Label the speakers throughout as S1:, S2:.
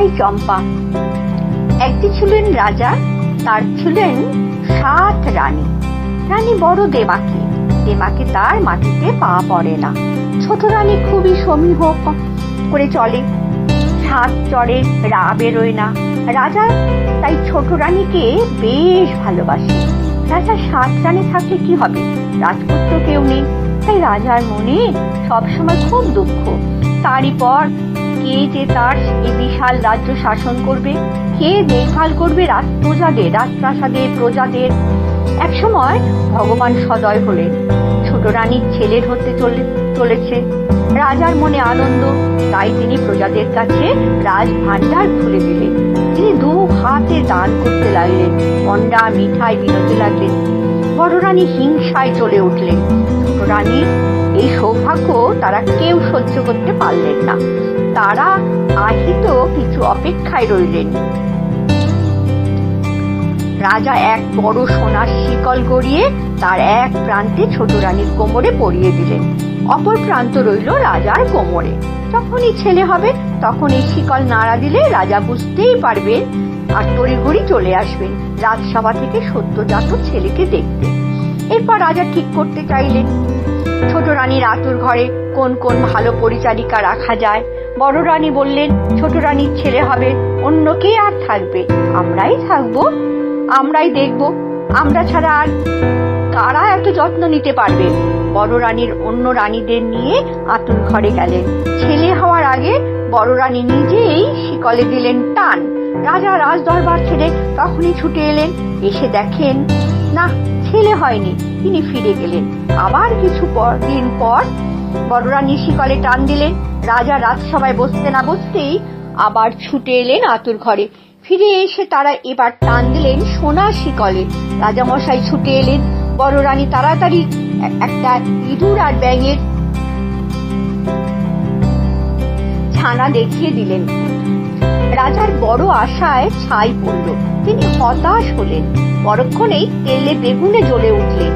S1: ভাই চম্পা। একটি ছিলেন রাজা, তার ছিলেন সাত রানী। রানী বড় দেবাকে দেমাকে তার মাটিতে পা পড়ে না। ছোট রানী খুবই সমীহ করে চলে। সাত চড়ে রা বেরোয় না। রাজা তাই ছোট রানীকে বেশ ভালোবাসে। রাজা সাত রানী থাকলে কি হবে? রাজপুত্র কেউ নেই। তাই রাজার মনে সবসময় খুব দুঃখ। তারই পর কে যে তার এই বিশাল রাজ্য শাসন করবে? কে দেখভাল করবে রাজ প্রজাদের রাজপ্রাসাদের প্রজাদের? একসময় ভগবান সদয় হলেন। ছোট রানীর ছেলের হতে চলে চলেছে। রাজার মনে আনন্দ, তাই তিনি প্রজাদের কাছে রাজ ভান্ডার খুলে দিলেন। তিনি দু হাতে দান করতে লাগলেন। মন্ডা মিঠাই বিনোতে লাগলেন। রানী হিংসায় চলে উঠলেন। ছোট রানীর এই সৌভাগ্য তারা কেউ সহ্য করতে পারলেন না। তারা আহিত কিছু অপেক্ষায় রইলেন। রাজা এক বড় সোনার শিকল গড়িয়ে তার এক প্রান্তে ছোট রানীর কোমরে পরিয়ে দিলেন। অপর প্রান্ত রইল রাজার কোমরে। যখনই ছেলে হবে, তখন এই শিকল নাড়া দিলে রাজা বুঝতেই পারবেন আর তড়িঘড়ি চলে আসবেন রাজসভা থেকে সদ্যজাত ছেলেকে দেখতে এরপর রাজা ঠিক করতে চাইলেন। ছোট রানীর আতুর ঘরে কোন কোন ভালো পরিচারিকা রাখা যায়। বড় রানী বললেন, ছোট রানীর ছেলে হবে, অন্য কে আর থাকবে? আমরাই থাকব, আমরাই দেখব। আমরা ছাড়া আর কারা এত যত্ন নিতে পারবে? বড় রানীর অন্য রানীদের নিয়ে আতুর ঘরে গেলেন। ছেলে হওয়ার আগে বড় রানী নিজেই শিকলে দিলেন টান। রাজা রাজ দরবার ছেড়ে তখনই ছুটে এলেন। এসে দেখেন, না, ছেলে হয়নি, তিনি ফিরে গেলেন। আবার কিছু পর, দিন পর বড় রানী শিকলে টান দিলেন। রাজা রাজসভায় বসতে না বসতেই আবার ছুটে এলেন আতুর ঘরে। ফিরে এসে তারা এবার টান দিলেন সোনা শিকলে। রাজামশাই ছুটে এলেন। বড় রানী তাড়াতাড়ি একটা ইঁদুর আর ব্যাঙের ছানা দেখিয়ে দিলেন। রাজার বড় আশায় ছাই পড়ল। তিনি হতাশ হলেন। পরক্ষণেই তেলে বেগুনে জ্বলে উঠলেন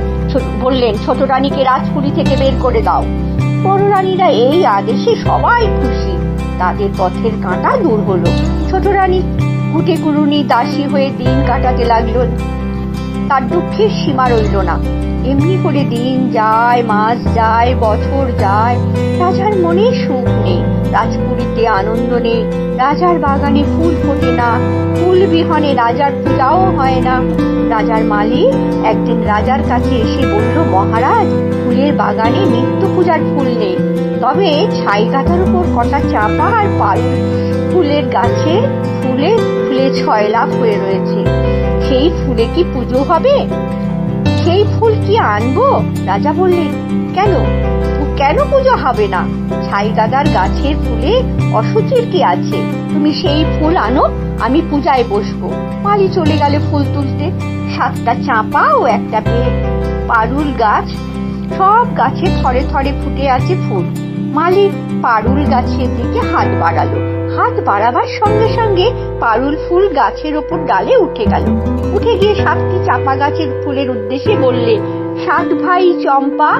S1: বললেন, ছোট রানীকে রাজপুরী থেকে বের করে দাও। বড় রানীরা এই আদেশে সবাই খুশি। তাদের পথের কাঁটা দূর হলো। ছোট রানী, কুটে কুরুনি, দাসী হয়ে দিন কাটাতে লাগল তার দুঃখের সীমা রইল না। এমনি করে দিন যায়, মাস যায়, বছর যায়। রাজার মনে সুখ নেই, রাজপুরীতে আনন্দ নেই, রাজার বাগানে ফুল ফোটে না, ফুল বিহনে রাজার পূজাও হয় না। রাজার মালিক একদিন রাজার কাছে এসে বলল, মহারাজ, ফুলের বাগানে নিত্য পূজার ফুল নেই। তবে ছাই গাথার উপর কটা চাপা আর পাল। ফুলের গাছে ফুলে ফুলে ছয় লাভ হয়ে রয়েছে। সেই ফুলে কি পুজো হবে? সেই ফুল কি আনব? রাজা বললেন, কেন? কেন পুজো হবে না? ছাই দাদার গাছের ফুলে অসুচির কি আছে? তুমি সেই ফুল আনো, আমি পূজায় বসবো। মালি চলে গেলে ফুল তুলতে। সাতটা চাঁপা ও একটা পেয়ে পারুল গাছ, সব গাছে থরে থরে ফুটে আছে ফুল। মালি পারুল গাছের দিকে হাত বাড়ালো। হাত বাড়াবার সঙ্গে সঙ্গে পারুল ফুল গাছের ওপর ডালে উঠে গেল। উঠে গিয়ে সাতটি চাপা গাছের ফুলের উদ্দেশ্যে বললে, সাত ভাই চম্পা,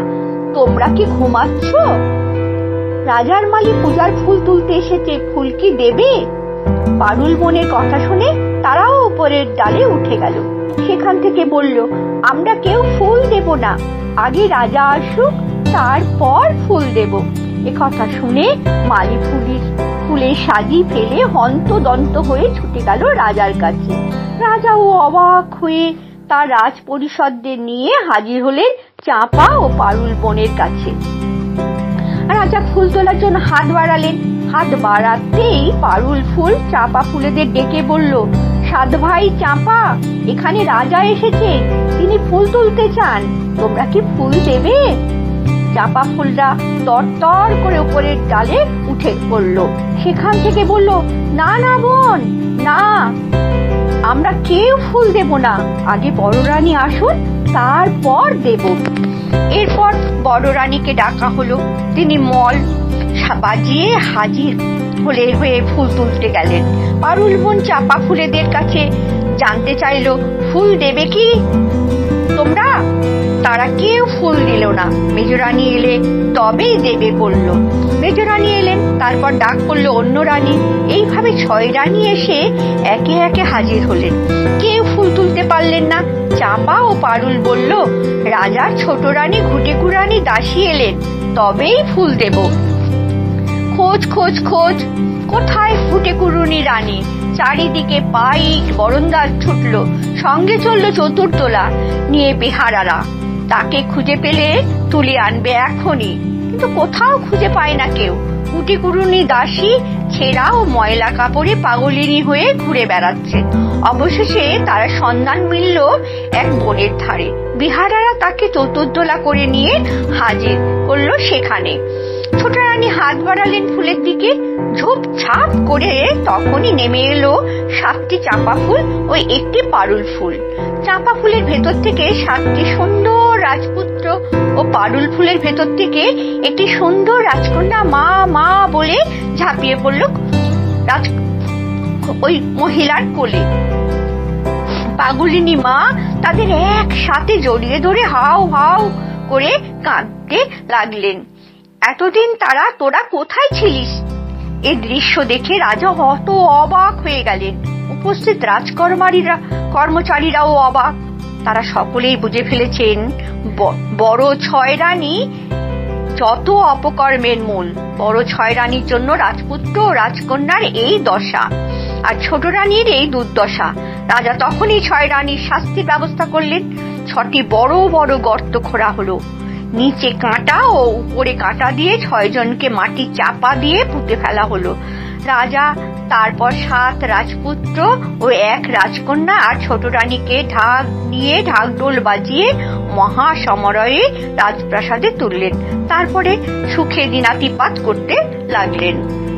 S1: তোমরা কি ঘুমাচ্ছ? রাজার মালি পূজার ফুল তুলতে এসেছে, ফুল কি দেবে? পারুল বনের কথা শুনে তারাও উপরের ডালে উঠে গেল। সেখান থেকে বলল, আমরা কেউ ফুল দেব না, আগে রাজা আসুক, তারপর ফুল দেব। এ কথা শুনে মালি ফুলির ফুলে সাজি ফেলে হন্ত দন্ত হয়ে ছুটে গেল রাজার কাছে। রাজাও অবাক হয়ে তার রাজ পরিষদদের নিয়ে হাজির হলেন চাঁপা ও পারুল বনের কাছে। রাজা ফুল তোলার জন্য হাত বাড়ালেন। হাত বাড়াতেই পারুল ফুল চাপা ফুলেদের ডেকে বলল, সাত ভাই চাঁপা, এখানে রাজা এসেছে। তিনি ফুল তুলতে চান। তোমরা কি ফুল দেবে? চাপা ফুলটা তর তর করে উপরের ডালে উঠে পড়ল। সেখান থেকে বলল, না না বোন, না। আমরা কেউ ফুল দেব না। আগে বড় রানী আসুন, তারপর দেব। এরপর বড় রানীকে ডাকা হলো। তিনি মল বাজিয়ে হাজির হলে হয়ে ফুল তুলতে গেলেন। পারুল বোন চাপা ফুলেদের কাছে জানতে চাইলো, ফুল দেবে কি? তারা কেউ ফুল দিল না। মেজরানী এলে তবেই দেবে বলল মেজরানী এলেন, তারপর ডাক পড়ল অন্য রানী। এইভাবে ছয় রানী এসে একে একে হাজির হলেন। কেউ ফুল তুলতে পারলেন না। চাপা ও পারুল বলল, রাজার ছোট রানী ঘুটেকু রানী দাসী এলেন, তবেই ফুল দেব। খোঁজ খোঁজ খোঁজ, কোথায় ফুটে কুরুনি রানী? চারিদিকে পাইক বরন্দাজ ছুটলো। সঙ্গে চলল চতুর্দোলা, নিয়ে বেহারারা। তাকে খুঁজে পেলে তুলে আনবে এখনই। কিন্তু কোথাও খুঁজে পায় না কেউ। কুটি কুরুনি দাসী, ছেঁড়া ও ময়লা কাপড়ে পাগলিনী হয়ে ঘুরে বেড়াচ্ছে। অবশেষে তারা সন্ধান মিলল এক বনের ধারে। বিহারারা তাকে চতুর্দোলা করে নিয়ে হাজির করল সেখানে। ছোট রানী হাত বাড়ালেন ফুলের দিকে। ঝোপ ছাপ করে তখনই নেমে এলো সাতটি চাঁপা ফুল ওই একটি পারুল ফুল। চাঁপা ফুলের ভেতর থেকে সাতটি সুন্দর রাজপুত্র ও পারুল ফুলের ভেতর থেকে একটি সুন্দর রাজকন্যা মা মা বলে ঝাঁপিয়ে পড়ল রাজ ওই মহিলার কোলে। পাগুলিনী মা তাদের একসাথে জড়িয়ে ধরে হাউ হাউ করে কাঁদতে লাগলেন। এতদিন তারা, তোরা কোথায় ছিলিস? এ দৃশ্য দেখে রাজা হত অবাক হয়ে গেলেন। উপস্থিত রাজকর্মারীরা কর্মচারীরাও অবাক। তারা সকলেই বুঝে ফেলেছেন বড় ছয় রানী যত অপকর্মের মূল। বড় ছয় রানীর জন্য রাজপুত্র ও রাজকন্যার এই দশা আর ছোট রানীর এই দুর্দশা। রাজা তখনই ছয় রানীর শাস্তির ব্যবস্থা করলেন। ছটি বড় বড় গর্ত খোঁড়া হলো। নিচে কাঁটা ও উপরে কাঁটা দিয়ে ছয়জনকে মাটি চাপা দিয়ে পুঁতে ফেলা হলো। রাজা, তারপর সাত রাজপুত্র ও এক রাজকন্যা আর ছোট রানীকে ঢাক নিয়ে ঢাকঢোল বাজিয়ে মহা সমরয়ে রাজপ্রাসাদে তুললেন। তারপরে সুখে দিনাতিপাত করতে লাগলেন।